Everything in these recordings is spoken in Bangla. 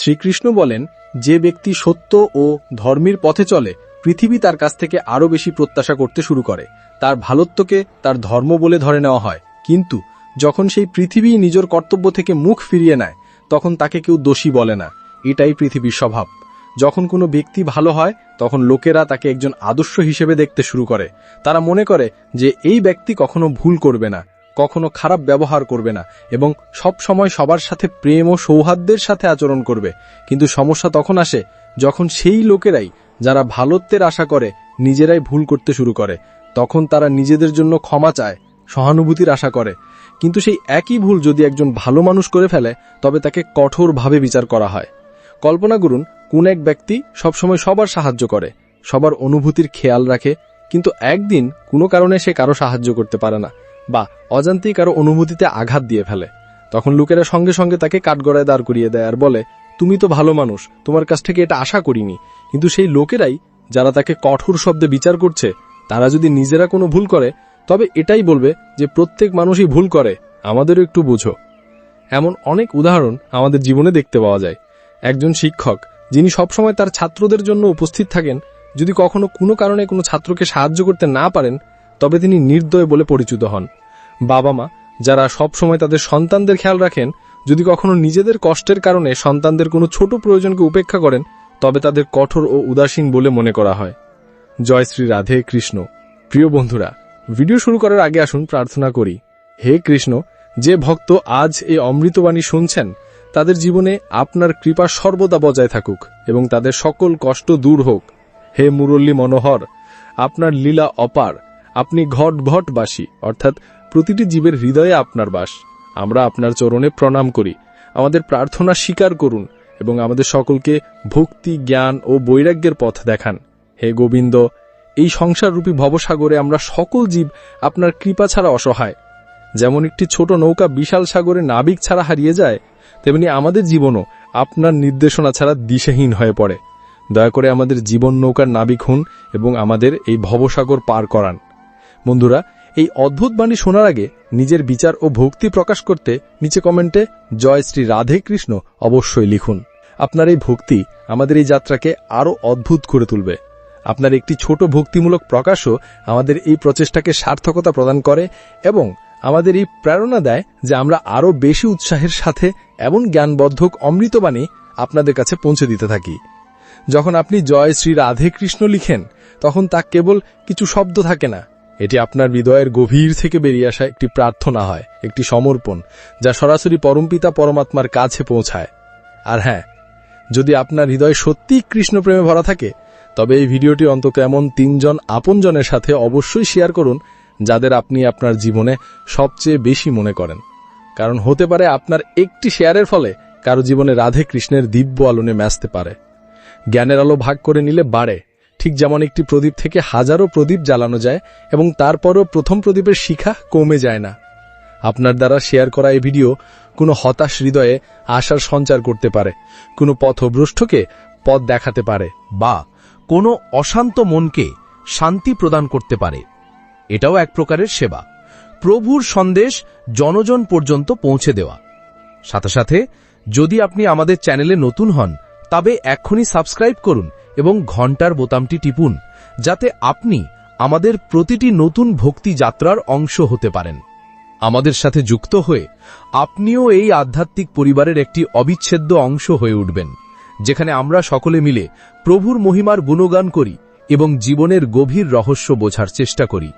শ্রীকৃষ্ণ বলেন, যে ব্যক্তি সত্য ও ধর্মের পথে চলে, পৃথিবী তার কাছ থেকে আরও বেশি প্রত্যাশা করতে শুরু করে। তার ভালোত্বকে তার ধর্ম বলে ধরে নেওয়া হয়। কিন্তু যখন সেই পৃথিবী নিজের কর্তব্য থেকে মুখ ফিরিয়ে নেয়, তখন তাকে কেউ দোষী বলে না। এটাই পৃথিবীর স্বভাব। যখন কোনো ব্যক্তি ভালো হয়, তখন লোকেরা তাকে একজন আদর্শ হিসেবে দেখতে শুরু করে। তারা মনে করে যে, এই ব্যক্তি কখনো ভুল করবে না। কখনো খারাপ ব্যবহার করবে না এবং সব সময় সবার সাথে প্রেম ও সৌহার্দ্যের সাথে আচরণ করবে। কিন্তু সমস্যা তখন আসে যখন সেই লোকেরাই যারা ভালোত্বের আশা করে নিজেরাই ভুল করতে শুরু করে। তখন তারা নিজেদের জন্য ক্ষমা চায়, সহানুভূতির আশা করে। কিন্তু সেই একই ভুল যদি একজন ভালো মানুষ করে ফেলে, তবে তাকে কঠোরভাবে বিচার করা হয়। কল্পনা করুন, কোন এক ব্যক্তি সবসময় সবার সাহায্য করে, সবার অনুভূতির খেয়াল রাখে, কিন্তু একদিন কোনো কারণে সে কারও সাহায্য করতে পারে না। বা অজান্তেই কারও অনুভূতিতে আঘাত দিয়ে ফেলে। তখন লোকেরা সঙ্গে সঙ্গে তাকে কাঠগড়ায় দাঁড় করিয়ে দেয় আর বলে, তুমি তো ভালো মানুষ, তোমার কাছ থেকে এটা আশা করিনি। কিন্তু সেই লোকেরাই যারা তাকে কঠোর শব্দে বিচার করছে, তারা যদি নিজেরা কোনো ভুল করে, তবে এটাই বলবে যে প্রত্যেক মানুষই ভুল করে। আমাদেরও একটু বুঝো। এমন অনেক উদাহরণ আমাদের জীবনে দেখতে পাওয়া যায়। একজন শিক্ষক, যিনি সবসময় তার ছাত্রদের জন্য উপস্থিত থাকেন, যদি কখনো কোনো কারণে কোনো ছাত্রকে সাহায্য করতে না পারেন তবে তিনি নির্দয় বলে পরিচিত হন। বাবা মা যারা সবসময় তাদের সন্তানদের খেয়াল রাখেন, যদি কখনো নিজেদের কষ্টের কারণে সন্তানদের কোনো ছোট প্রয়োজনকে উপেক্ষা করেন, তবে তাদের কঠোর ও উদাসীন বলে মনে করা হয়। জয় শ্রী রাধে কৃষ্ণ। প্রিয় বন্ধুরা, ভিডিও শুরু করার আগে আসুন প্রার্থনা করি। হে কৃষ্ণ, যে ভক্ত আজ এই অমৃতবাণী শুনছেন, তাদের জীবনে আপনার কৃপা সর্বদা বজায় থাকুক এবং তাদের সকল কষ্ট দূর হোক। হে মুরল্লী মনোহর, আপনার লীলা অপার। আপনি ঘট ঘটবাসী অর্থাৎ প্রতিটি জীবের হৃদয়ে আপনার বাস। আমরা আপনার চরণে প্রণাম করি। আমাদের প্রার্থনা স্বীকার করুন এবং আমাদের সকলকে ভক্তি, জ্ঞান ও বৈরাগ্যের পথ দেখান। হে গোবিন্দ, এই সংসাররূপী ভবসাগরে আমরা সকল জীব আপনার কৃপা ছাড়া অসহায়। যেমন একটি ছোট নৌকা বিশাল সাগরে নাবিক ছাড়া হারিয়ে যায়, তেমনি আমাদের জীবনও আপনার নির্দেশনা ছাড়া দিশাহীন হয়ে পড়ে। দয়া করে আমাদের জীবন নৌকার নাবিক হন এবং আমাদের এই ভবসাগর পার করান। বন্ধুরা, এই অদ্ভুত বাণী শোনার আগে নিজের বিচার ও ভক্তি প্রকাশ করতে নিচে কমেন্টে জয় শ্রী রাধে কৃষ্ণ অবশ্যই লিখুন। আপনার এই ভক্তি আমাদের এই যাত্রাকে আরও অদ্ভুত করে তুলবে। আপনার একটি ছোট ভক্তিমূলক প্রকাশও আমাদের এই প্রচেষ্টাকে সার্থকতা প্রদান করে এবং আমাদের এই প্রেরণা দেয় যে আমরা আরও বেশি উৎসাহের সাথে এমন জ্ঞানবদ্ধক অমৃতবাণী আপনাদের কাছে পৌঁছে দিতে থাকি। যখন আপনি জয় শ্রী রাধে কৃষ্ণ লিখেন, তখন তা কেবল কিছু শব্দ থাকে না এটি আপনার হৃদয়ের গভীর থেকে বেরিয়ে আসা একটি প্রার্থনা হয়, একটি সমর্পণ, যা সরাসরি পরমপিতা পরমাত্মার কাছে পৌঁছায়। আর হ্যাঁ যদি আপনার হৃদয় সত্যিই কৃষ্ণপ্রেমে ভরা থাকে, তবে এই ভিডিওটি অন্তত এমন তিনজন আপনজনের সাথে অবশ্যই শেয়ার করুন, যাদের আপনি আপনার জীবনে সবচেয়ে বেশি মনে করেন। কারণ হতে পারে আপনার একটি শেয়ারের ফলে কারও জীবনে রাধে কৃষ্ণের দিব্য আলোনে ম্যাচতে পারে। জ্ঞানের আলো ভাগ করে নিলে বাড়ে। ঠিক যেমন একটি প্রদীপ থেকে হাজারো প্রদীপ জ্বালানো যায় এবং তারপরও প্রথম প্রদীপের শিখা কমে যায় না। আপনার দ্বারা শেয়ার করা এই ভিডিও কোনো হতাশ হৃদয়ে আশার সঞ্চার করতে পারে, কোনো পথভ্রষ্টকে পথ দেখাতে পারে বা কোনো অশান্ত মনকে শান্তি প্রদান করতে পারে। এটাও এক প্রকারের সেবা। প্রভুর সন্দেশ জনজন পর্যন্ত পৌঁছে দেওয়া। সাথে সাথে যদি আপনি আমাদের চ্যানেলে নতুন হন, তবে এক্ষুনি সাবস্ক্রাইব করুন এবং ঘণ্টার বোতামটি টিপুন, যাতে আপনি আমাদের প্রতিটি নতুন ভক্তি যাত্রার অংশ হতে পারেন। আমাদের সাথে যুক্ত হয়ে আপনিও এই আধ্যাত্মিক পরিবারের একটি অবিচ্ছেদ্য অংশ হয়ে উঠবেন, যেখানে আমরা সকলে মিলে প্রভুর মহিমার গুণগান করি এবং জীবনের গভীর রহস্য বোঝার চেষ্টা করি।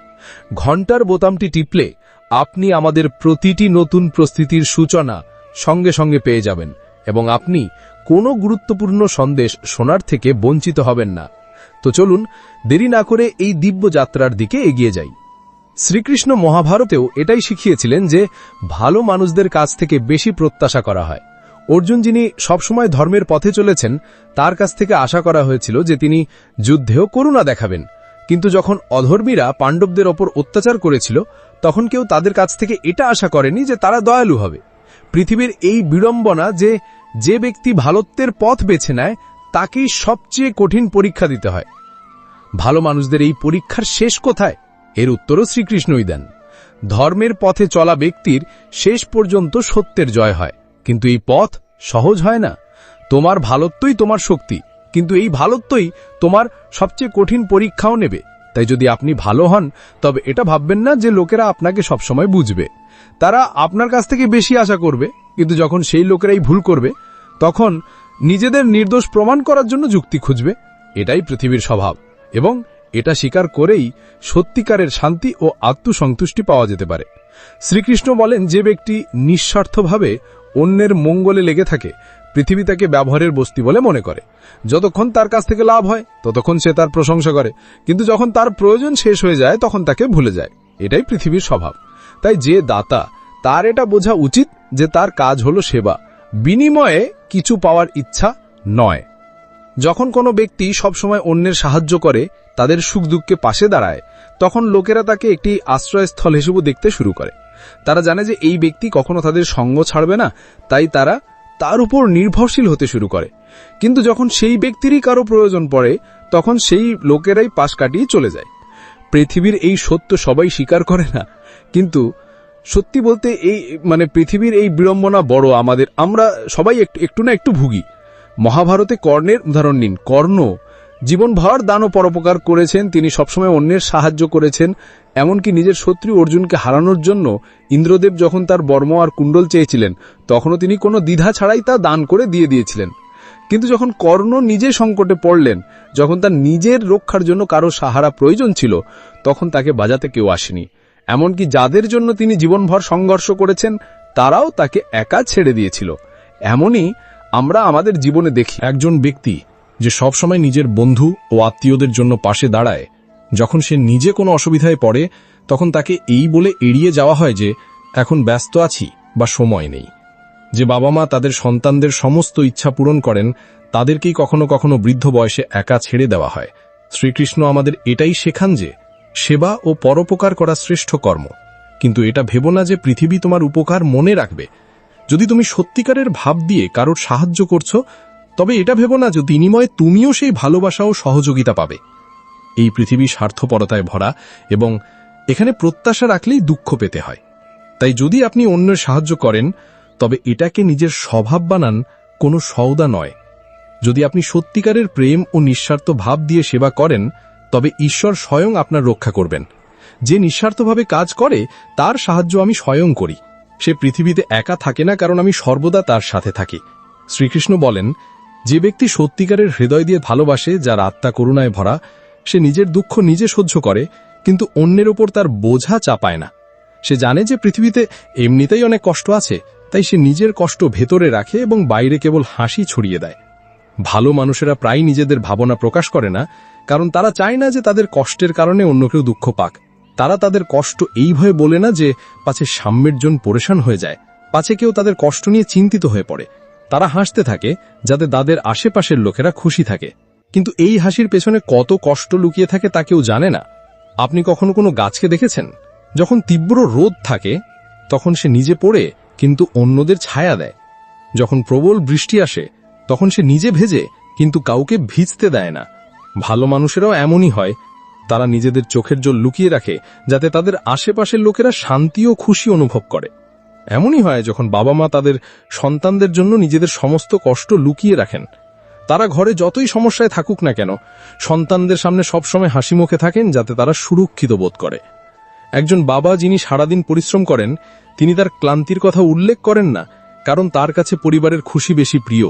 ঘণ্টার বোতামটি টিপলে আপনি আমাদের প্রতিটি নতুন প্রস্তুতির সূচনা সঙ্গে সঙ্গে পেয়ে যাবেন এবং আপনি কোনো গুরুত্বপূর্ণ সন্দেশ শোনার থেকে বঞ্চিত হবেন না। তো চলুন, দেরি না করে এই দিব্য যাত্রার দিকে এগিয়ে যাই। শ্রীকৃষ্ণ মহাভারতেও এটাই শিখিয়েছিলেন যে, ভালো মানুষদের কাছ থেকে বেশি প্রত্যাশা করা হয়। অর্জুন যিনি সবসময় ধর্মের পথে চলেছেন, তার কাছ থেকে আশা করা হয়েছিল যে তিনি যুদ্ধেও করুণা দেখাবেন। কিন্তু যখন অধর্মীরা পাণ্ডবদের ওপর অত্যাচার করেছিল, তখন কেউ তাদের কাছ থেকে এটা আশা করেনি যে তারা দয়ালু হবে। পৃথিবীর এই বিড়ম্বনা যে যে ব্যক্তি ভালোত্বের পথ বেছে নেয়, তাকেই সবচেয়ে কঠিন পরীক্ষা দিতে হয়। ভালো মানুষদের এই পরীক্ষার শেষ কোথায়? এর উত্তরও শ্রীকৃষ্ণই দেন। ধর্মের পথে চলা ব্যক্তির শেষ পর্যন্ত সত্যের জয় হয়। কিন্তু এই পথ সহজ হয় না। তোমার ভালোত্বই তোমার শক্তি, কিন্তু এই ভালোত্বই তোমার সবচেয়ে কঠিন পরীক্ষাও নেবে। তাই যদি আপনি ভালো হন, তবে এটা ভাববেন না যে লোকেরা আপনাকে সবসময় বুঝবে। তারা আপনার কাছ থেকে বেশি আশা করবে। কিন্তু যখন সেই লোকেরাই ভুল করবে, তখন নিজেদের নির্দোষ প্রমাণ করার জন্য যুক্তি খুঁজবে। এটাই পৃথিবীর স্বভাব এবং এটা স্বীকার করেই সত্যিকারের শান্তি ও আত্মসন্তুষ্টি পাওয়া যেতে পারে। শ্রীকৃষ্ণ বলেন, যে ব্যক্তি নিঃস্বার্থভাবে অন্যের মঙ্গলে লেগে থাকে, পৃথিবী তাকে ব্যবহারের বস্তি বলে মনে করে। যতক্ষণ তার কাছ থেকে লাভ হয়, ততক্ষণ সে তার প্রশংসা করে। কিন্তু যখন তার প্রয়োজন শেষ হয়ে যায়, তখন তাকে ভুলে যায়। এটাই পৃথিবীর স্বভাব। তাই যে দাতা তার এটা বোঝা উচিত যে তার কাজ হলো সেবা। বিনিময়ে কিছু পাওয়ার ইচ্ছা নয়। যখন কোনো ব্যক্তি সবসময় অন্যের সাহায্য করে, তাদের সুখ দুঃখে পাশে দাঁড়ায়, তখন লোকেরা তাকে একটি আশ্রয়স্থল হিসেবে দেখতে শুরু করে। তারা জানে যে এই ব্যক্তি কখনো তাদের সঙ্গ ছাড়বে না, তাই তারা তার উপর নির্ভরশীল হতে শুরু করে। কিন্তু যখন সেই ব্যক্তিরই কারও প্রয়োজন পড়ে, তখন সেই লোকেরাই পাশ কাটিয়ে চলে যায়। পৃথিবীর এই সত্য সবাই স্বীকার করে না, কিন্তু সত্যি বলতে এই মানে পৃথিবীর এই বিড়ম্বনা বড়, আমাদের, আমরা সবাই একটু একটু না একটু ভুগি। মহাভারতে কর্ণের উদাহরণ নিন। কর্ণ জীবনভর দান ও পরোপকার করেছেন, তিনি সবসময় অন্যের সাহায্য করেছেন, এমনকি নিজের শত্রু অর্জুনকে হারানোর জন্য ইন্দ্রদেব যখন তার বর্ম আর কুণ্ডল চেয়েছিলেন, তখনও তিনি কোনো দ্বিধা ছাড়াই তা দান করে দিয়ে দিয়েছিলেন। কিন্তু যখন কর্ণ নিজে সংকটে পড়লেন, যখন তার নিজের রক্ষার জন্য কারও সাহারা প্রয়োজন ছিল, তখন তাকে বাজাতে কেউ আসেনি। এমনকি যাদের জন্য তিনি জীবনভর সংঘর্ষ করেছেন, তারাও তাকে একা ছেড়ে দিয়েছিল। এমনই আমরা আমাদের জীবনে দেখি একজন ব্যক্তি যে সবসময় নিজের বন্ধু ও আত্মীয়দের জন্য পাশে দাঁড়ায়। যখন সে নিজে কোনো অসুবিধায় পড়ে, তখন তাকে এই বলে এড়িয়ে যাওয়া হয় যে, এখন ব্যস্ত আছি বা সময় নেই। যে বাবা মা তাদের সন্তানদের সমস্ত ইচ্ছা পূরণ করেন, তাদেরকেই কখনো কখনো বৃদ্ধ বয়সে একা ছেড়ে দেওয়া হয়। শ্রীকৃষ্ণ আমাদের এটাই শেখান যে সেবা ও পরোপকার করা শ্রেষ্ঠ কর্ম। কিন্তু এটা ভেবো না যে পৃথিবী তোমার উপকার মনে রাখবে। যদি তুমি সত্যিকারের ভাব দিয়ে কারোর সাহায্য করছ, তবে এটা ভেবো না যে বিনিময়ে তুমিও সেই ভালোবাসা ও সহযোগিতা পাবে। এই পৃথিবী স্বার্থপরতায় ভরা এবং এখানে প্রত্যাশা রাখলেই দুঃখ পেতে হয়। তাই যদি আপনি অন্যের সাহায্য করেন, তবে এটাকে নিজের স্বভাব বানান কোনো সওদা নয়। যদি আপনি সত্যিকারের প্রেম ও নিঃস্বার্থ ভাব দিয়ে সেবা করেন তবে ঈশ্বর স্বয়ং আপনার রক্ষা করবেন। যে নিঃস্বার্থভাবে কাজ করে, তার সাহায্য আমি স্বয়ং করি। সে পৃথিবীতে একা থাকে না কারণ আমি সর্বদা তার সাথে থাকি। শ্রীকৃষ্ণ বলেন, যে ব্যক্তি সত্যিকারের হৃদয় দিয়ে ভালোবাসে, যার আত্মা করুণায় ভরা, সে নিজের দুঃখ নিজে সহ্য করে, কিন্তু অন্যের ওপর তার বোঝা চাপায় না। সে জানে যে পৃথিবীতে এমনিতেই অনেক কষ্ট আছে, তাই সে নিজের কষ্ট ভেতরে রাখে এবং বাইরে কেবল হাসি ছড়িয়ে দেয়। ভালো মানুষেরা প্রায় নিজেদের ভাবনা প্রকাশ করে না কারণ তারা চায় না যে তাদের কষ্টের কারণে অন্য কেউ দুঃখ পাক। তারা তাদের কষ্ট এই ভয়ে বলে না যে পাছে সাম্যের জন পরেশান হয়ে যায়, পাছে কেউ তাদের কষ্ট নিয়ে চিন্তিত হয়ে পড়ে। তারা হাসতে থাকে, যাতে তাদের আশেপাশের লোকেরা খুশি থাকে। কিন্তু এই হাসির পেছনে কত কষ্ট লুকিয়ে থাকে তা কেউ জানে না। আপনি কখনো কোনো গাছকে দেখেছেন? যখন তীব্র রোদ থাকে, তখন সে নিজে পড়ে, কিন্তু অন্যদের ছায়া দেয়। যখন প্রবল বৃষ্টি আসে, তখন সে নিজে ভেজে, কিন্তু কাউকে ভিজতে দেয় না। ভালো মানুষেরাও এমনই হয়। তারা নিজেদের চোখের জল লুকিয়ে রাখে, যাতে তাদের আশেপাশের লোকেরা শান্তি ও খুশি অনুভব করে। এমনই হয় যখন বাবা মা তাদের সন্তানদের জন্য নিজেদের সমস্ত কষ্ট লুকিয়ে রাখেন। তারা ঘরে যতই সমস্যায় থাকুক না কেন, সন্তানদের সামনে সবসময় হাসি মুখে থাকেন, যাতে তারা সুরক্ষিত বোধ করে। একজন বাবা যিনি সারাদিন পরিশ্রম করেন, তিনি তার ক্লান্তির কথা উল্লেখ করেন না, কারণ তার কাছে পরিবারের খুশি বেশি প্রিয়।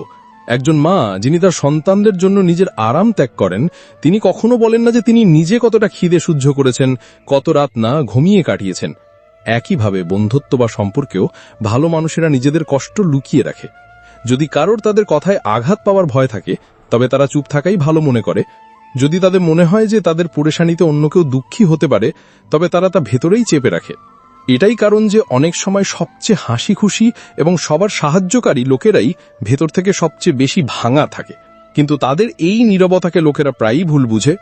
একজন মা, যিনি তার সন্তানদের জন্য নিজের আরাম ত্যাগ করেন, তিনি কখনো বলেন না যে তিনি নিজে কতটা খিদে সহ্য করেছেন, কত রাত না ঘুমিয়ে কাটিয়েছেন। একইভাবে বন্ধুত্ব বা সম্পর্কেও ভালো মানুষেরা নিজেদের কষ্ট লুকিয়ে রাখে। যদি কারোর তাদের কথায় আঘাত পাওয়ার ভয় থাকে, তবে তারা চুপ থাকাই ভালো মনে করে। যদি তাদের মনে হয় যে তাদের পরেশানিতে অন্য কেউ দুঃখী হতে পারে, তবে তারা তা ভেতরেই চেপে রাখে। এটাই কারণ যে অনেক সময় সবচেয়ে হাসি খুশি এবং সবার সাহায্যকারী লোকেরাই ভেতর থেকে সবচেয়ে বেশি ভাঙা থাকে। কিন্তু তাদের এই নীরবতাকে লোকেরা প্রায়ই ভুল বুঝে।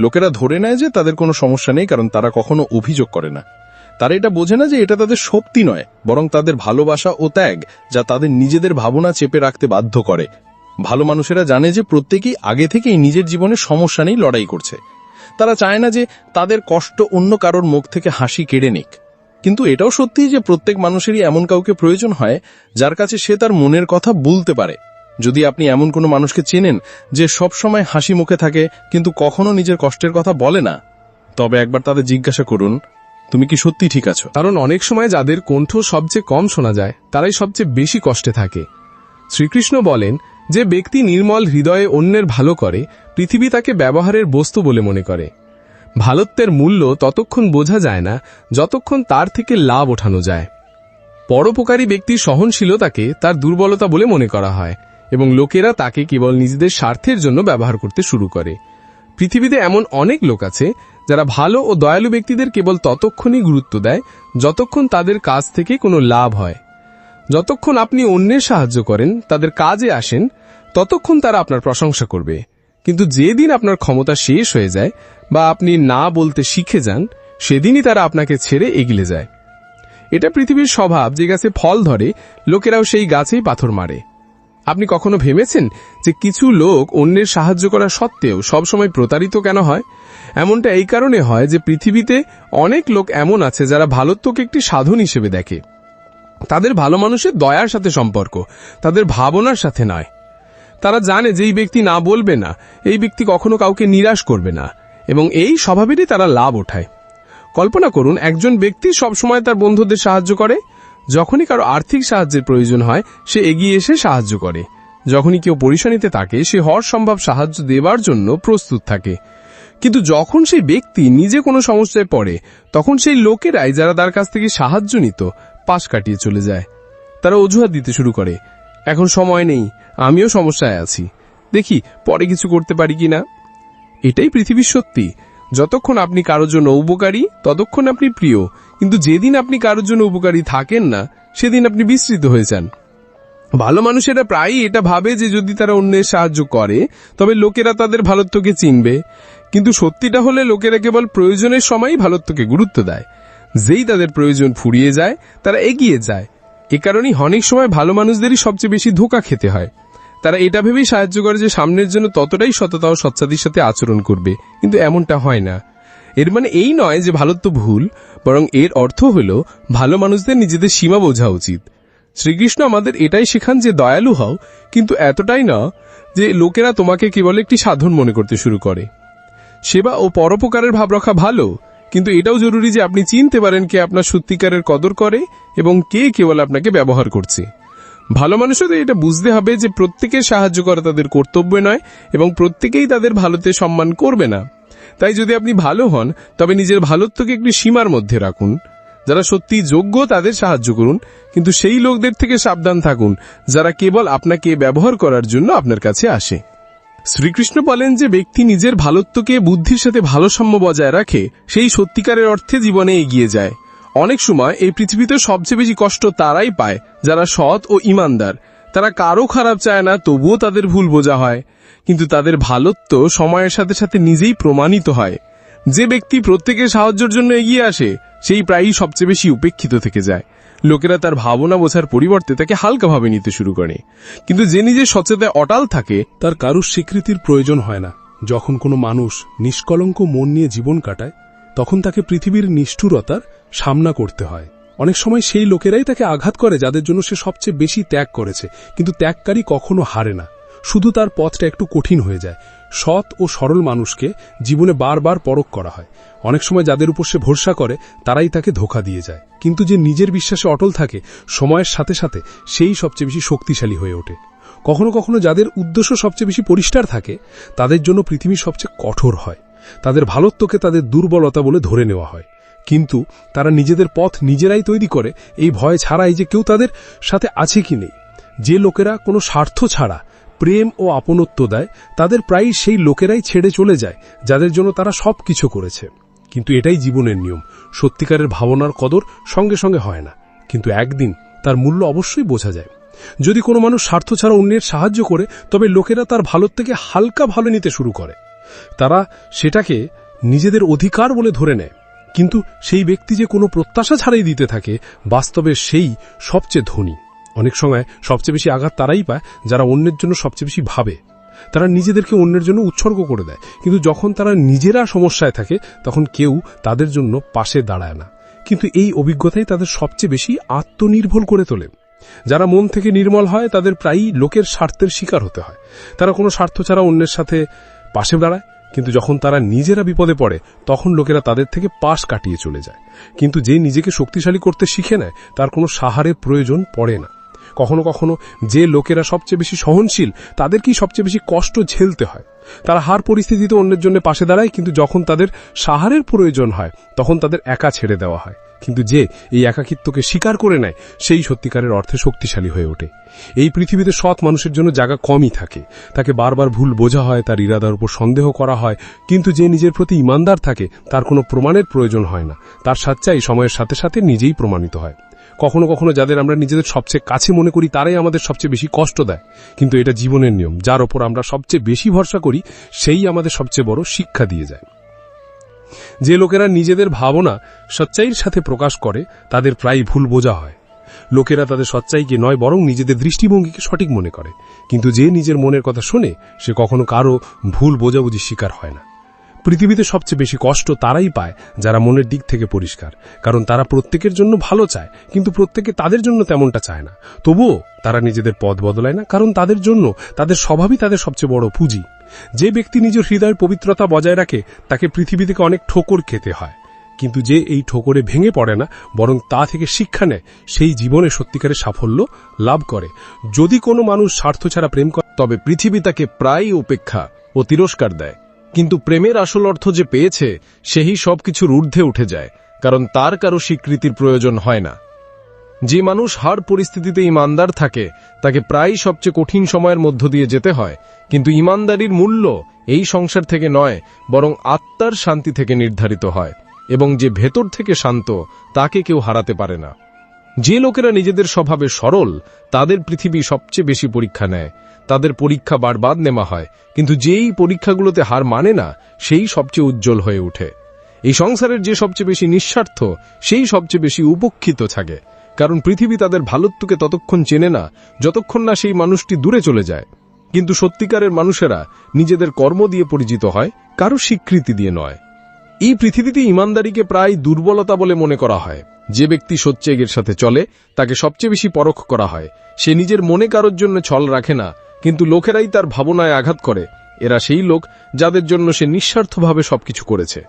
লোকেরা ধরে নেয় যে তাদের কোনো সমস্যা নেই, কারণ তারা কখনো অভিযোগ করে না। তারা এটা বোঝে না যে এটা তাদের শক্তি নয়, বরং তাদের ভালোবাসা ও ত্যাগ যা তাদের নিজেদের ভাবনা চেপে রাখতে বাধ্য করে। ভালো মানুষেরা জানে যে প্রত্যেকেই আগে থেকেই নিজের জীবনে সমস্যা নেই লড়াই করছে। তারা চায় না যে তাদের কষ্ট অন্য কারোর মুখ থেকে হাসি কেড়ে নিক। কিন্তু এটাও সত্যি যে প্রত্যেক মানুষেরই এমন কাউকে প্রয়োজন হয়, যার কাছে সে তার মনের কথা বলতে পারে। যদি আপনি এমন কোনো মানুষকে চেনেন যে সব সময় হাসি মুখে থাকে, কিন্তু কখনো নিজের কষ্টের কথা বলে না, তবে একবার তাদের জিজ্ঞাসা করুন, তুমি কি সত্যি ঠিক আছো? কারণ অনেক সময় যাদের কণ্ঠ সবচেয়ে কম শোনা যায়, তারাই সবচেয়ে বেশি কষ্টে থাকে। শ্রীকৃষ্ণ বলেন যে ব্যক্তি নির্মল হৃদয়ে অন্যের ভালো করে, পৃথিবী তাকে ব্যবহারের বস্তু বলে মনে করে। ভালোত্বের মূল্য ততক্ষণ বোঝা যায় না, যতক্ষণ তার থেকে লাভ ওঠানো যায়। পরোপকারী ব্যক্তির সহনশীলতাকে তার দুর্বলতা বলে মনে করা হয়, এবং লোকেরা তাকে কেবল নিজেদের স্বার্থের জন্য ব্যবহার করতে শুরু করে। পৃথিবীতে এমন অনেক লোক আছে, যারা ভালো ও দয়ালু ব্যক্তিদের কেবল ততক্ষণই গুরুত্ব দেয়, যতক্ষণ তাদের কাজ থেকে কোনো লাভ হয়। যতক্ষণ আপনি অন্যের সাহায্য করেন, তাদের কাজে আসেন, ততক্ষণ তারা আপনার প্রশংসা করবে। কিন্তু যেদিন আপনার ক্ষমতা শেষ হয়ে যায় বা আপনি না বলতে শিখে যান, সেদিনই তারা আপনাকে ছেড়ে এগিলে যায়। এটা পৃথিবীর স্বভাব যে গাছে ফল ধরে, লোকেরাও সেই গাছেই পাথর মারে। আপনি কখনো ভেবেছেন যে কিছু লোক অন্যের সাহায্য করা সত্ত্বেও সবসময় প্রতারিত কেন হয়? এমনটা এই কারণে হয় যে পৃথিবীতে অনেক লোক এমন আছে যারা ভালোত্বকে একটি সাধন হিসেবে দেখে। তাদের ভালো মানুষের দয়ার সাথে সম্পর্ক, তাদের ভাবনার সাথে নয়। তারা জানে যে এই ব্যক্তি না বলবে না, এই ব্যক্তি কখনো কাউকে নিরাশ করবে না। এবং এই স্বভাবেরই তারা লাভ ওঠায়। কল্পনা করুন, একজন ব্যক্তি সবসময় তার বন্ধুদের সাহায্য করে। যখনই কারও আর্থিক সাহায্যের প্রয়োজন হয়, সে এগিয়ে এসে সাহায্য করে। যখনই কেউ পরিশানিতে থাকে, সে হর সম্ভব সাহায্য দেবার জন্য প্রস্তুত থাকে। কিন্তু যখন সেই ব্যক্তি নিজে কোনো সমস্যায় পড়ে, তখন সেই লোকেরাই যারা তার কাছ থেকে সাহায্য নিত, পাশ কাটিয়ে চলে যায়। তারা অজুহাত দিতে শুরু করে, এখন সময় নেই, আমিও সমস্যায় আছি। দেখি, পরে কিছু করতে পারি কিনা? এটাই পৃথিবীর সত্যি যতক্ষণ আপনি কারোর জন্য উপকারী, ততক্ষণ আপনি প্রিয়। কিন্তু যেদিন আপনি কারোর জন্য উপকারী থাকেন না, সেদিন আপনি বিস্তৃত হয়ে যান। ভালো মানুষেরা প্রায়ই এটা ভাবে যে যদি তারা অন্যের সাহায্য করে, তবে লোকেরা তাদের ভালোত্বকে চিনবে। কিন্তু সত্যিটা হলে লোকেরা কেবল প্রয়োজনের সময়ই ভালোত্বকে গুরুত্ব দেয়। যেই তাদের প্রয়োজন ফুরিয়ে যায়, তারা এগিয়ে যায়। এ কারণেই অনেক সময় ভালো মানুষদেরই সবচেয়ে বেশি ধোকা খেতে হয়। তারা এটা ভেবেই সাহায্য করে যে সামনের জন্য ততটাই সততা ও সচ্ছাদির সাথে আচরণ করবে। কিন্তু এমনটা হয় না। এর মানে এই নয় যে ভালোত্ব ভুল, বরং এর অর্থ হল ভালো মানুষদের নিজেদের সীমা বোঝা উচিত। শ্রীকৃষ্ণ আমাদের এটাই শেখান যে দয়ালু হও, কিন্তু এতটাই না যে লোকেরা তোমাকে কেবল একটি সাধন মনে করতে শুরু করে। সেবা ও পরোপকারের ভাব রাখা ভালো, কিন্তু এটাও জরুরি যে আপনি চিনতে পারেন কে আপনার সত্যিকারের কদর করে এবং কে কেবল আপনাকে ব্যবহার করছে। ভালো মানুষদের এটা বুঝতে হবে যে প্রত্যেকের সাহায্য করা তাদের কর্তব্য নয় এবং প্রত্যেকেই তাদের ভালোতে সম্মান করবে না। তাই যদি আপনি ভালো হন, তবে নিজের ভালোত্বকে একটি সীমার মধ্যে রাখুন। যারা সত্যি যোগ্য, তাদের সাহায্য করুন। কিন্তু সেই লোকদের থেকে সাবধান থাকুন, যারা কেবল আপনাকে ব্যবহার করার জন্য আপনার কাছে আসে। শ্রীকৃষ্ণ বলেন যে ব্যক্তি নিজের ভালোত্বকে, বুদ্ধির সাথে ভারসাম্য বজায় রাখে, সেই সত্যিকারের অর্থে জীবনে এগিয়ে যায়। অনেক সময় এই পৃথিবীতে সবচেয়ে বেশি কষ্ট তারাই পায়, যারা সৎ ও ইমানদার। তারা কারও খারাপ চায় না, তবুও তাদের ভুল বোঝা হয়। কিন্তু তাদের ভালোত্ব সময়ের সাথে সাথে নিজেই প্রমাণিত হয়। যে ব্যক্তি প্রত্যেকের সাহায্যের জন্য এগিয়ে আসে, সেই প্রায়ই সবচেয়ে বেশি উপেক্ষিত থেকে যায়। লোকেরা তার ভাবনা বোঝার পরিবর্তে তাকে হালকাভাবে নিতে শুরু করে। কিন্তু যে নিজের সচেতায় অটাল থাকে, তার কারুর স্বীকৃতির প্রয়োজন হয় না। যখন কোনো মানুষ নিষ্কলঙ্ক মন নিয়ে জীবন কাটায়, তখন তাকে পৃথিবীর নিষ্ঠুরতার সামনা করতে হয়। অনেক সময় সেই লোকেরাই তাকে আঘাত করে যাদের জন্য সে সবচেয়ে বেশি ত্যাগ করেছে, কিন্তু ত্যাগকারী কখনো হারে না। শুধু তার পথটা একটু কঠিন হয়ে যায়। সৎ ও সরল মানুষকে জীবনে বারবার পরখ করা হয়। অনেক সময় যাদের উপর সে ভরসা করে, তারাই তাকে ধোকা দিয়ে যায়। কিন্তু যে নিজের বিশ্বাসে অটল থাকে, সময়ের সাথে সাথে সেই সবচেয়ে বেশি শক্তিশালী হয়ে ওঠে। কখনো কখনো যাদের উদ্দেশ্য সবচেয়ে বেশি পরিষ্কার থাকে, তাদের জন্য পৃথিবী সবচেয়ে কঠোর হয়। তাদের ভালোত্বকে তাদের দুর্বলতা বলে ধরে নেওয়া হয়। কিন্তু তারা নিজেদের পথ নিজেরাই তৈরি করে, এই ভয় ছাড়াই যে কেউ তাদের সাথে আছে কি নেই। যে লোকেরা কোনো স্বার্থ ছাড়া প্রেম ও আপনত্ব দেয়, তাদের প্রায়ই সেই লোকেরাই ছেড়ে চলে যায়, যাদের জন্য তারা সব কিছু করেছে। কিন্তু এটাই জীবনের নিয়ম, সত্যিকারের ভাবনার কদর সঙ্গে সঙ্গে হয় না। কিন্তু একদিন তার মূল্য অবশ্যই বোঝা যায়। যদি কোনো মানুষ স্বার্থ ছাড়া অন্যের সাহায্য করে, তবে লোকেরা তার ভালোর থেকে হালকা ভালো নিতে শুরু করে। তারা সেটাকে নিজেদের অধিকার বলে ধরে নেয়। কিন্তু সেই ব্যক্তি যে কোনো প্রত্যাশা ছাড়াই দিতে থাকে, বাস্তবে সেই সবচেয়ে ধনী। অনেক সময় সবচেয়ে বেশি আঘাত তারাই পায়, যারা অন্যের জন্য সবচেয়ে বেশি ভাবে। তারা নিজেদেরকে অন্যের জন্য উৎসর্গ করে দেয়। কিন্তু যখন তারা নিজেরা সমস্যায় থাকে, তখন কেউ তাদের জন্য পাশে দাঁড়ায় না। কিন্তু এই অভিজ্ঞতাই তাদের সবচেয়ে বেশি আত্মনির্ভর করে তোলে। যারা মন থেকে নির্মল হয়, তাদের প্রায়ই লোকের স্বার্থের শিকার হতে হয়। তারা কোনো স্বার্থ ছাড়া অন্যের সাথে পাশে দাঁড়ায়। কিন্তু যখন তারা নিজেরা বিপদে পড়ে, তখন লোকেরা তাদের থেকে পাশ কাটিয়ে চলে যায়। কিন্তু যে নিজেকে শক্তিশালী করতে শিখে নেয়, তার কোনো সাহারের প্রয়োজন পড়ে না। কখনো কখনো যে লোকেরা সবচেয়ে বেশি সহনশীল, তাদেরকেই সবচেয়ে বেশি কষ্ট ঝেলতে হয়। তারা হার পরিস্থিতিতে অন্যের জন্য পাশে দাঁড়ায়, কিন্তু যখন তাদের সাহারের প্রয়োজন হয়, তখন তাদের একা ছেড়ে দেওয়া হয়। কিন্তু যে এই একাকিত্বকে স্বীকার করে নেয়, সেই সত্যিকারের অর্থে শক্তিশালী হয়ে ওঠে। এই পৃথিবীতে সৎ মানুষের জন্য জায়গা কমই থাকে। তাকে বারবার ভুল বোঝা হয়, তার ইরাদার উপর সন্দেহ করা হয়, কিন্তু যে নিজের প্রতি ইমানদার থাকে, তার কোনো প্রমাণের প্রয়োজন হয় না। তার সাচ্চাই সময়ের সাথে সাথে নিজেই প্রমাণিত হয়। কখনো কখনো যাদের আমরা নিজেদের সবচেয়ে কাছে মনে করি, তারাই আমাদের সবচেয়ে বেশি কষ্ট দেয়। কিন্তু এটা জীবনের নিয়ম, যার ওপর আমরা সবচেয়ে বেশি ভরসা করি, সেই আমাদের সবচেয়ে বড় শিক্ষা দিয়ে যায়। যে লোকেরা নিজেদের ভাবনা সচ্চাইয়ের সাথে প্রকাশ করে, তাদের প্রায় ভুল বোঝা হয়। লোকেরা তাদের সচ্চাইকে নয়, বরং নিজেদের দৃষ্টিভঙ্গিকে সঠিক মনে করে। কিন্তু যে নিজের মনের কথা শোনে, সে কখনো কারও ভুল বোঝাবুঝি শিকার হয় না। পৃথিবীতে সবচেয়ে বেশি কষ্ট তারাই পায় যারা মনের দিক থেকে পরিষ্কার। কারণ তারা প্রত্যেকের জন্য ভালো চায়, কিন্তু প্রত্যেকে তাদের জন্য তেমনটা চায় না। তবুও তারা নিজেদের পথ বদলায় না, কারণ তাদের জন্য, তাদের স্বভাবই তাদের সবচেয়ে বড় পুঁজি। যে ব্যক্তি নিজের হৃদয়ের পবিত্রতা বজায় রাখে, তাকে পৃথিবী থেকে অনেক ঠোকর খেতে হয়। কিন্তু যে এই ঠোকরে ভেঙে পড়ে না, বরং তা থেকে শিক্ষা নেয়, সেই জীবনে সত্যিকারের সাফল্য লাভ করে। যদি কোনো মানুষ স্বার্থ ছাড়া প্রেম করে, তবে পৃথিবী তাকে প্রায়ই উপেক্ষা ও তিরস্কার দেয়। কিন্তু প্রেমের আসল অর্থ যে পেয়েছে, সেই সবকিছুর ঊর্ধ্বে উঠে যায়, কারণ তার কারও স্বীকৃতির প্রয়োজন হয় না। যে মানুষ হার পরিস্থিতিতে ইমানদার থাকে, তাকে প্রায়ই সবচেয়ে কঠিন সময়ের মধ্য দিয়ে যেতে হয়। কিন্তু ইমানদারির মূল্য এই সংসার থেকে নয়, বরং আত্মার শান্তি থেকে নির্ধারিত হয়, এবং যে ভেতর থেকে শান্ত, তাকে কেউ হারাতে পারে না। যে লোকেরা নিজেদের স্বভাবে সরল, তাদের পৃথিবী সবচেয়ে বেশি পরীক্ষা নেয়। তাদের পরীক্ষা বারবার নেওয়া হয়, কিন্তু যেই পরীক্ষাগুলোতে হার মানে না, সেই সবচেয়ে উজ্জ্বল হয়ে ওঠে। এই সংসারের যে সবচেয়ে বেশি নিঃস্বার্থ, সেই সবচেয়ে বেশি উপক্ষিত থাকে। কারণ পৃথিবী তাদের ভালোত্বকে ততক্ষণ চেনে না, যতক্ষণ না সেই মানুষটি দূরে চলে যায়। কিন্তু সত্যিকারের মানুষেরা নিজেদের কর্ম দিয়ে পরিচিত হয়, কারও স্বীকৃতি দিয়ে নয়। এই পৃথিবীতে ইমানদারিকে প্রায় দুর্বলতা বলে মনে করা হয়। যে ব্যক্তি সচ্চেগের সাথে চলে, তাকে সবচেয়ে বেশি পরখ করা হয়। সে নিজের মনে কারোর জন্য ছল রাখে না, কিন্তু লোকেরাই তার ভাবনায় আঘাত করে। এরা সেই লোক যাদের জন্য সে নিঃস্বার্থভাবে সবকিছু করেছে।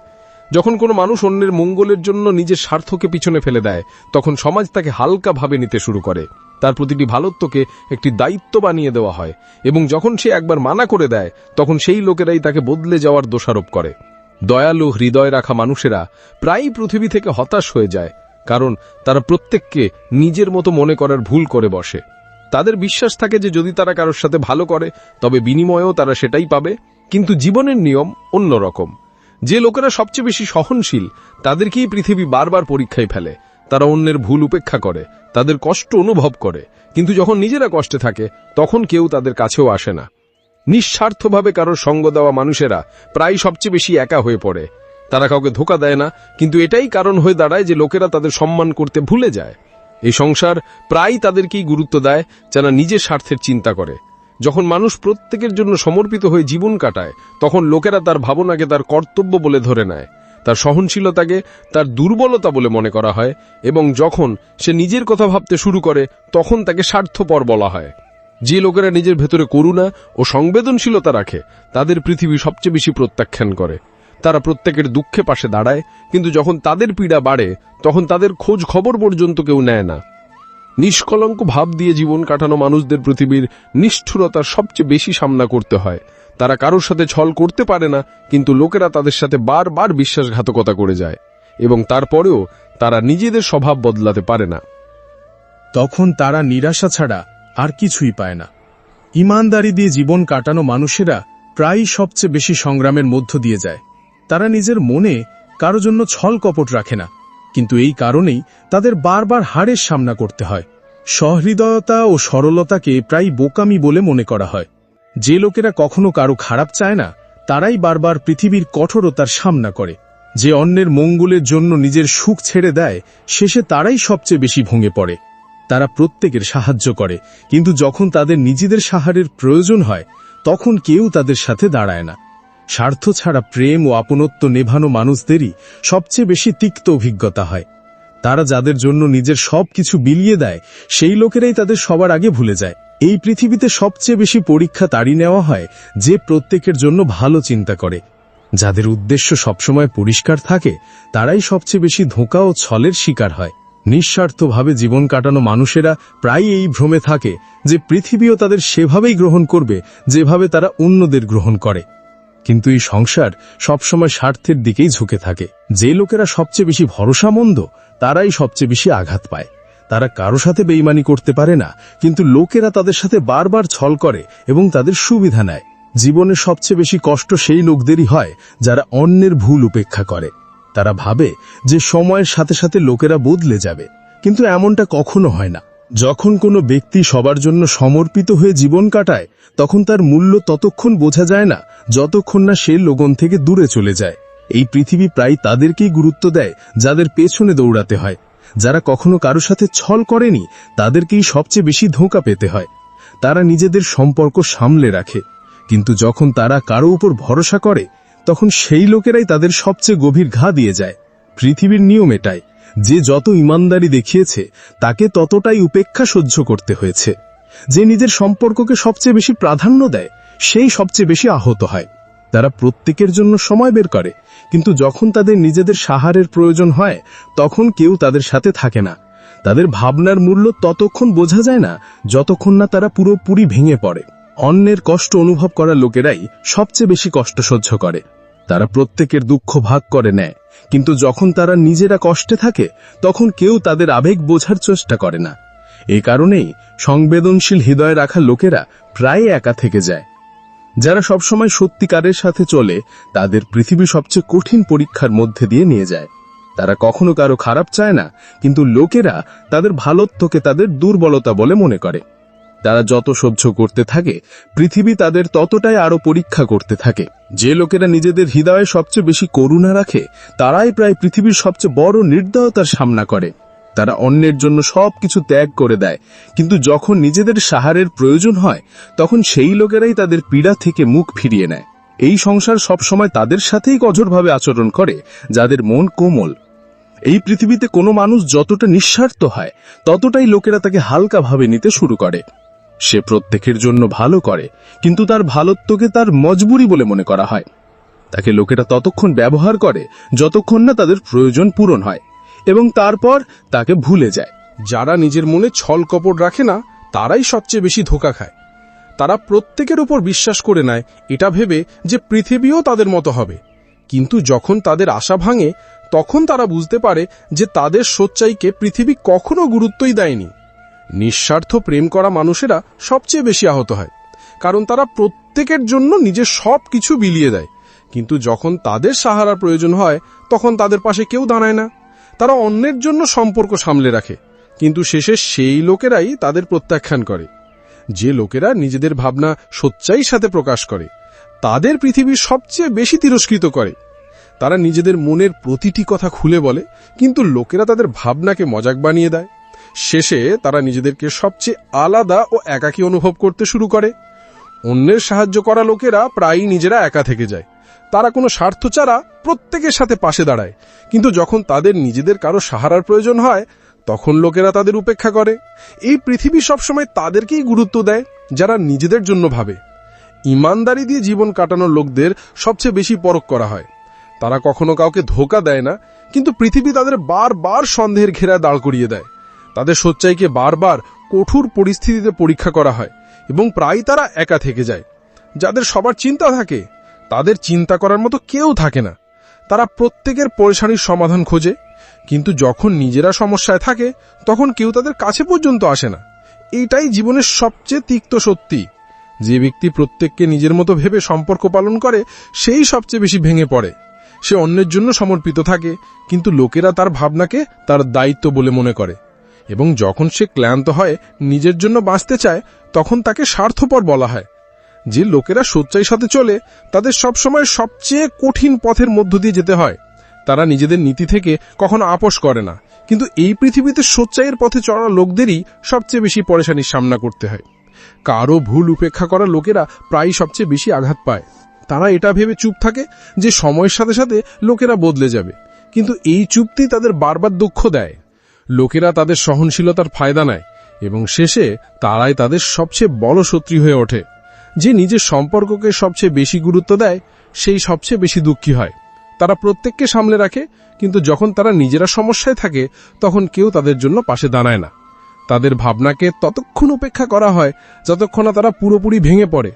যখন কোনো মানুষ অন্যের মঙ্গলের জন্য নিজের স্বার্থকে পিছনে ফেলে দেয়, তখন সমাজ তাকে হালকা ভাবে নিতে শুরু করে। তার প্রতিটি ভালোত্বকে একটি দায়িত্ব বানিয়ে দেওয়া হয় এবং যখন সে একবার মানা করে দেয়, তখন সেই লোকেরাই তাকে বদলে যাওয়ার দোষারোপ করে। দয়ালু হৃদয় রাখা মানুষেরা প্রায়ই পৃথিবী থেকে হতাশ হয়ে যায়, কারণ তারা প্রত্যেককে নিজের মতো মনে করার ভুল করে বসে। তাদের বিশ্বাস থাকে যে যদি তারা কারোর সাথে ভালো করে, তবে বিনিময়েও তারা সেটাই পাবে। কিন্তু জীবনের নিয়ম অন্যরকম যে লোকেরা সবচেয়ে বেশি সহনশীল, তাদেরকেই পৃথিবী বারবার পরীক্ষায় ফেলে। তারা অন্যের ভুল উপেক্ষা করে, তাদের কষ্ট অনুভব করে। কিন্তু যখন নিজেরা কষ্টে থাকে, তখন কেউ তাদের কাছেও আসে না। নিঃস্বার্থভাবে কারোর সঙ্গ দেওয়া মানুষেরা প্রায় সবচেয়ে বেশি একা হয়ে পড়ে। তারা কাউকে ধোকা দেয় না, কিন্তু এটাই কারণ হয়ে দাঁড়ায় যে লোকেরা তাদের সম্মান করতে ভুলে যায়। এই সংসার প্রায় তাদেরকেই গুরুত্ব দেয় যারা নিজের স্বার্থের চিন্তা করে। যখন মানুষ প্রত্যেকের জন্য সমর্পিত হয়ে জীবন কাটায়, তখন লোকেরা তার ভাবনাকে তার কর্তব্য বলে ধরে নেয়। তার সহনশীলতাকে তার দুর্বলতা বলে মনে করা হয় এবং যখন সে নিজের কথা ভাবতে শুরু করে, তখন তাকে স্বার্থপর বলা হয়। যে লোকেরা নিজের ভেতরে করুণা ও সংবেদনশীলতা রাখে, তাদের পৃথিবী সবচেয়ে বেশি প্রত্যাখ্যান করে। তারা প্রত্যেকের দুঃখে পাশে দাঁড়ায়, কিন্তু যখন তাদের পীড়া বাড়ে, তখন তাদের খোঁজ খবর পর্যন্ত কেউ নেয় না। নিষ্কলঙ্ক ভাব দিয়ে জীবন কাটানো মানুষদের পৃথিবীর নিষ্ঠুরতার সবচেয়ে বেশি সামনা করতে হয়। তারা কারোর সাথে ছল করতে পারে না, কিন্তু লোকেরা তাদের সাথে বারবার বিশ্বাসঘাতকতা করে যায় এবং তারপরেও তারা নিজেদের স্বভাব বদলাতে পারে না। তখন তারা নিরাশা ছাড়া আর কিছুই পায় না। ইমানদারি দিয়ে জীবন কাটানো মানুষেরা প্রায়ই সবচেয়ে বেশি সংগ্রামের মধ্য দিয়ে যায়। তারা নিজের মনে কারও জন্য ছল কপট রাখে না। কিন্তু এই কারণেই তাদের বারবার হারের সামনা করতে হয়। সহৃদয়তা ও সরলতাকে প্রায় বোকামি বলে মনে করা হয়। যে লোকেরা কখনো কারও খারাপ চায় না, তারাই বারবার পৃথিবীর কঠোরতার সামনা করে। যে অন্যের মঙ্গলের জন্য নিজের সুখ ছেড়ে দেয়, শেষে তারাই সবচেয়ে বেশি ভঙে পড়ে। তারা প্রত্যেকের সাহায্য করে, কিন্তু যখন তাদের নিজেদের সাহারের প্রয়োজন হয়, তখন কেউ তাদের সাথে দাঁড়ায় না। স্বার্থ ছাড়া প্রেম ও আপনত্ব নেভানো মানুষদেরই সবচেয়ে বেশি তিক্ত অভিজ্ঞতা হয়। তারা যাদের জন্য নিজের সব কিছু বিলিয়ে দেয়, সেই লোকেরাই তাদের সবার আগে ভুলে যায়। এই পৃথিবীতে সবচেয়ে বেশি পরীক্ষা তারই নেওয়া হয় যে প্রত্যেকের জন্য ভালো চিন্তা করে। যাদের উদ্দেশ্য সবসময় পরিষ্কার থাকে, তারাই সবচেয়ে বেশি ধোঁকা ও ছলের শিকার হয়। নিঃস্বার্থভাবে জীবন কাটানো মানুষেরা প্রায় এই ভ্রমে থাকে যে পৃথিবীও তাদের সেভাবেই গ্রহণ করবে, যেভাবে তারা অন্যদের গ্রহণ করে। কিন্তু এই সংসার সবসময় স্বার্থের দিকেই ঝুঁকে থাকে। যে লোকেরা সবচেয়ে বেশি ভরসামন্দ, তারাই সবচেয়ে বেশি আঘাত পায়। তারা কারও সাথে বেইমানি করতে পারে না, কিন্তু লোকেরা তাদের সাথে বারবার ছল করে এবং তাদের সুবিধা নেয়। জীবনে সবচেয়ে বেশি কষ্ট সেই লোকদেরই হয়, যারা অন্যের ভুল উপেক্ষা করে। তারা ভাবে যে সময়ের সাথে সাথে লোকেরা বদলে যাবে, কিন্তু এমনটা কখনো হয় না। যখন কোনো ব্যক্তি সবার জন্য সমর্পিত হয়ে জীবন কাটায়, তখন তার মূল্য ততক্ষণ বোঝা যায় না, যতক্ষণ না সে লোগন থেকে দূরে চলে যায়। এই পৃথিবী প্রায় তাদেরকেই গুরুত্ব দেয়, যাদের পেছনে দৌড়াতে হয়। যারা কখনো কারও সাথে ছল করেনি, তাদেরকেই সবচেয়ে বেশি ধোঁকা পেতে হয়। তারা নিজেদের সম্পর্ক সামলে রাখে। কিন্তু যখন তারা কারও উপর ভরসা করে, তখন সেই লোকেরাই তাদের সবচেয়ে গভীর ঘা দিয়ে যায়। পৃথিবীর নিয়ম এটাই। যে যত ইমানদারি দেখিয়েছে, তাকে ততটাই উপেক্ষা সহ্য করতে হয়েছে। যে নিজের সম্পর্ককে সবচেয়ে বেশি প্রাধান্য দেয়, সেই সবচেয়ে বেশি আহত হয়। তারা প্রত্যেকের জন্য সময় বের করে, কিন্তু যখন তাদের নিজেদের সাহারের প্রয়োজন হয়, তখন কেউ তাদের সাথে থাকে না। তাদের ভাবনার মূল্য ততক্ষণ বোঝা যায় না, যতক্ষণ না তারা পুরোপুরি ভেঙে পড়ে। অন্যের কষ্ট অনুভব করা লোকেরাই সবচেয়ে বেশি কষ্ট সহ্য করে। তারা প্রত্যেকের দুঃখ ভাগ করে নেয়। কিন্তু যখন তারা নিজেরা কষ্টে থাকে, তখন কেউ তাদের আবেগ বোঝার চেষ্টা করে না। এ কারণেই সংবেদনশীল হৃদয় রাখা লোকেরা প্রায় একা থেকে যায়। যারা সবসময় সত্যিকারের সাথে চলে, তাদের পৃথিবী সবচেয়ে কঠিন পরীক্ষার মধ্যে দিয়ে নিয়ে যায়। তারা কখনো কারও খারাপ চায় না, কিন্তু লোকেরা তাদের ভালোত্বকে তাদের দুর্বলতা বলে মনে করে। তারা যত সহ্য করতে থাকে, পৃথিবী তাদের ততটাই আরও পরীক্ষা করতে থাকে। যে লোকেরা নিজেদের হৃদয়ে সবচেয়ে বেশি করুণা রাখে, তারাই প্রায় পৃথিবীর সবচেয়ে বড় নির্দয়তার সামনা করে। তারা অন্যের জন্য সবকিছু ত্যাগ করে দেয়, কিন্তু যখন নিজেদের সাহারের প্রয়োজন হয়, তখন সেই লোকেরাই তাদের পীড়া থেকে মুখ ফিরিয়ে নেয়। এই সংসার সবসময় তাদের সাথেই কঠোরভাবে আচরণ করে, যাদের মন কোমল। এই পৃথিবীতে কোনো মানুষ যতটা নিঃস্বার্থ হয়, ততটাই লোকেরা তাকে হালকাভাবে নিতে শুরু করে। সে প্রত্যেকের জন্য ভালো করে, কিন্তু তার ভালোত্বকে তার মজবুরি বলে মনে করা হয়। তাকে লোকেরা ততক্ষণ ব্যবহার করে, যতক্ষণ না তাদের প্রয়োজন পূরণ হয়, এবং তারপর তাকে ভুলে যায়। যারা নিজের মনে ছল কপট রাখে না, তারাই সবচেয়ে বেশি ধোকা খায়। তারা প্রত্যেকের উপর বিশ্বাস করে নেয়, এটা ভেবে যে পৃথিবীও তাদের মতো হবে। কিন্তু যখন তাদের আশা ভাঙে, তখন তারা বুঝতে পারে যে তাদের সোচ্চাইকে পৃথিবী কখনো গুরুত্বই দেয়নি। নিঃস্বার্থ প্রেম করা মানুষেরা সবচেয়ে বেশি আহত হয়। কারণ তারা প্রত্যেকের জন্য নিজের সব কিছু বিলিয়ে দেয়। কিন্তু যখন তাদের সাহারার প্রয়োজন হয়, তখন তাদের পাশে কেউ দাঁড়ায় না। তারা অন্যের জন্য সম্পর্ক সামলে রাখে। কিন্তু শেষে সেই লোকেরাই তাদের প্রত্যাখ্যান করে। যে লোকেরা নিজেদের ভাবনা সোচ্চাইর সাথে প্রকাশ করে, তাদের পৃথিবীর সবচেয়ে বেশি তিরস্কৃত করে। তারা নিজেদের মনের প্রতিটি কথা খুলে বলে, কিন্তু লোকেরা তাদের ভাবনাকে মজাক বানিয়ে দেয়। শেষে তারা নিজেদেরকে সবচেয়ে আলাদা ও একাকী অনুভব করতে শুরু করে। অন্যের সাহায্য করা লোকেরা প্রায়ই নিজেরা একা থেকে যায়। তারা কোনো স্বার্থ ছাড়া প্রত্যেকের সাথে পাশে দাঁড়ায়। কিন্তু যখন তাদের নিজেদের কারও সাহারার প্রয়োজন হয়, তখন লোকেরা তাদের উপেক্ষা করে। এই পৃথিবী সবসময় তাদেরকেই গুরুত্ব দেয়, যারা নিজেদের জন্য ভাবে। ইমানদারি দিয়ে জীবন কাটানোর লোকদের সবচেয়ে বেশি পরখ করা হয়। তারা কখনো কাউকে ধোকা দেয় না, কিন্তু পৃথিবী তাদের বারবার সন্দেহের ঘেরা দাঁড় করিয়ে দেয়। তাদের সোচ্চাইকে বারবার কঠোর পরিস্থিতিতে পরীক্ষা করা হয় এবং প্রায় তারা একা থেকে যায়। যাদের সবার চিন্তা থাকে, তাদের চিন্তা করার মতো কেউ থাকে না। তারা প্রত্যেকের পরেশানির সমাধান খোঁজে, কিন্তু যখন নিজেরা সমস্যায় থাকে, তখন কেউ তাদের কাছে পর্যন্ত আসে না। এইটাই জীবনের সবচেয়ে তিক্ত সত্যি। যে ব্যক্তি প্রত্যেককে নিজের মতো ভেবে সম্পর্ক পালন করে, সেই সবচেয়ে বেশি ভেঙে পড়ে। সে অন্যের জন্য সমর্পিত থাকে, কিন্তু লোকেরা তার ভাবনাকে তার দায়িত্ব বলে মনে করে। এবং যখন সে ক্লান্ত হয়, নিজের জন্য বাঁচতে চায়, তখন তাকে স্বার্থপর বলা হয়। যে লোকেরা সোচ্চাই সাথে চলে, তাদের সবসময় সবচেয়ে কঠিন পথের মধ্য দিয়ে যেতে হয়। তারা নিজেদের নীতি থেকে কখনো আপোষ করে না। কিন্তু এই পৃথিবীতে সোচ্চাইয়ের পথে চড়া লোকদেরই সবচেয়ে বেশি পরেশানির সামনা করতে হয়। কারও ভুল উপেক্ষা করা লোকেরা প্রায় সবচেয়ে বেশি আঘাত পায়। তারা এটা ভেবে চুপ থাকে যে সময়ের সাথে সাথে লোকেরা বদলে যাবে। কিন্তু এই চুপতি তাদের বারবার দুঃখ দেয়। লোকেরা তাদের সহনশীলতার ফায়দা নেয় এবং শেষে তারাই তাদের সবচেয়ে বড় শত্রু হয়ে ওঠে। যে নিজের সম্পর্ককে সবচেয়ে বেশি গুরুত্ব দেয়, সেই সবচেয়ে বেশি দুঃখী হয়। তারা প্রত্যেককে সামলে রাখে, কিন্তু যখন তারা নিজেরা সমস্যায় থাকে, তখন কেউ তাদের জন্য পাশে দাঁড়ায় না। তাদের ভাবনাকে ততক্ষণ উপেক্ষা করা হয়, যতক্ষণ না তারা পুরোপুরি ভেঙে পড়ে।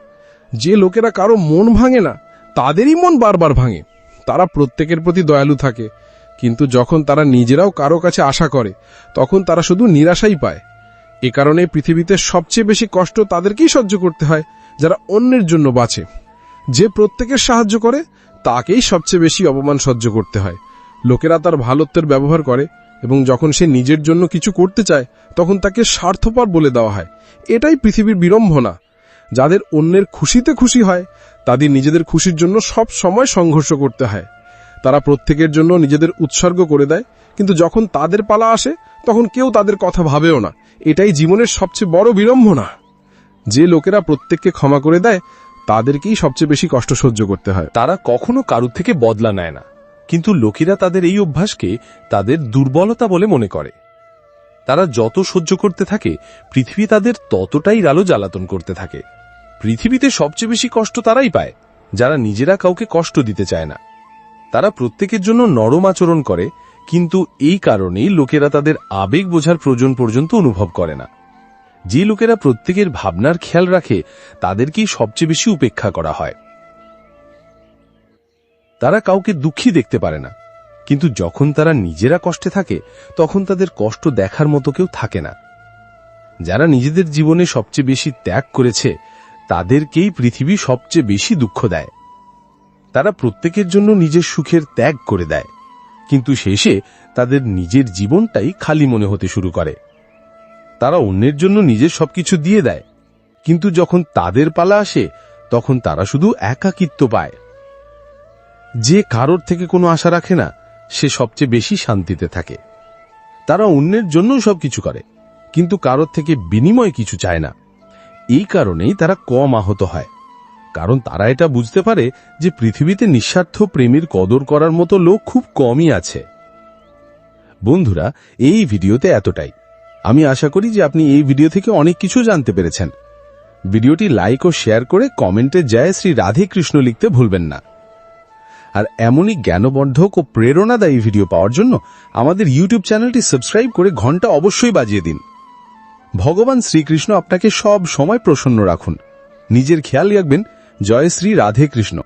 যে লোকেরা কারও মন ভাঙে না, তাদেরই মন বারবার ভাঙে। তারা প্রত্যেকের প্রতি দয়ালু থাকে কিন্তু যখন তারা নিজেরাও কারও কাছে আশা করে, তখন তারা শুধু নিরাশাই পায়। এ কারণে পৃথিবীতে সবচেয়ে বেশি কষ্ট তাদেরকেই সহ্য করতে হয়, যারা অন্যের জন্য বাঁচে। যে প্রত্যেকের সাহায্য করে, তাকেই সবচেয়ে বেশি অপমান সহ্য করতে হয়। লোকেরা তার ভালোত্বের ব্যবহার করে এবং যখন সে নিজের জন্য কিছু করতে চায়, তখন তাকে স্বার্থপর বলে দেওয়া হয়। এটাই পৃথিবীর বিড়ম্বনা। যাদের অন্যের খুশিতে খুশি হয়, তাদের নিজেদের খুশির জন্য সব সময় সংঘর্ষ করতে হয়। তারা প্রত্যেকের জন্য নিজেদের উৎসর্গ করে দেয়, কিন্তু যখন তাদের পালা আসে, তখন কেউ তাদের কথা ভাবেও না। এটাই জীবনের সবচেয়ে বড় বিড়ম্বনা। যে লোকেরা প্রত্যেককে ক্ষমা করে দেয়, তাদেরকেই সবচেয়ে বেশি কষ্ট সহ্য করতে হয়। তারা কখনো কারুর থেকে বদলা নেয় না, কিন্তু লোকেরা তাদের এই অভ্যাসকে তাদের দুর্বলতা বলে মনে করে। তারা যত সহ্য করতে থাকে, পৃথিবী তাদের ততটাই আলো জ্বালাতন করতে থাকে। পৃথিবীতে সবচেয়ে বেশি কষ্ট তারাই পায়, যারা নিজেরা কাউকে কষ্ট দিতে চায় না। তারা প্রত্যেকের জন্য নরম আচরণ করে, কিন্তু এই কারণেই লোকেরা তাদের আবেগ বোঝার প্রয়োজন পর্যন্ত অনুভব করে না। যে লোকেরা প্রত্যেকের ভাবনার খেয়াল রাখে, তাদেরকেই সবচেয়ে বেশি উপেক্ষা করা হয়। তারা কাউকে দুঃখী দেখতে পারে না, কিন্তু যখন তারা নিজেরা কষ্টে থাকে, তখন তাদের কষ্ট দেখার মতো কেউ থাকে না। যারা নিজেদের জীবনে সবচেয়ে বেশি ত্যাগ করেছে, তাদেরকেই পৃথিবী সবচেয়ে বেশি দুঃখ দেয়। তারা প্রত্যেকের জন্য নিজের সুখের ত্যাগ করে দেয়, কিন্তু শেষে তাদের নিজের জীবনটাই খালি মনে হতে শুরু করে। তারা অন্যের জন্য নিজের সবকিছু দিয়ে দেয়, কিন্তু যখন তাদের পালা আসে, তখন তারা শুধু একাকিত্ব পায়। যে কারোর থেকে কোনো আশা রাখে না, সে সবচেয়ে বেশি শান্তিতে থাকে। তারা অন্যের জন্য সবকিছু করে, কিন্তু কারোর থেকে বিনিময় কিছু চায় না। এই কারণেই তারা কম আহত হয়। কারণ তারা এটা বুঝতে পারে যে পৃথিবীতে নিঃস্বার্থ প্রেমের কদর করার মতো লোক খুব কমই আছে। বন্ধুরা, এই ভিডিওতে এতটাই। আমি আশা করি যে আপনি এই ভিডিও থেকে অনেক কিছু জানতে পেরেছেন। ভিডিওটি লাইক ও শেয়ার করে কমেন্টে জয় শ্রী রাধে কৃষ্ণ লিখতে ভুলবেন না। আর এমনই জ্ঞানবর্ধক ও প্রেরণাদায়ী ভিডিও পাওয়ার জন্য আমাদের ইউটিউব চ্যানেলটি সাবস্ক্রাইব করে ঘণ্টা অবশ্যই বাজিয়ে দিন। ভগবান শ্রীকৃষ্ণ আপনাকে সব সময় প্রসন্ন রাখুন। নিজের খেয়াল রাখবেন জয় শ্রী রাধে কৃষ্ণ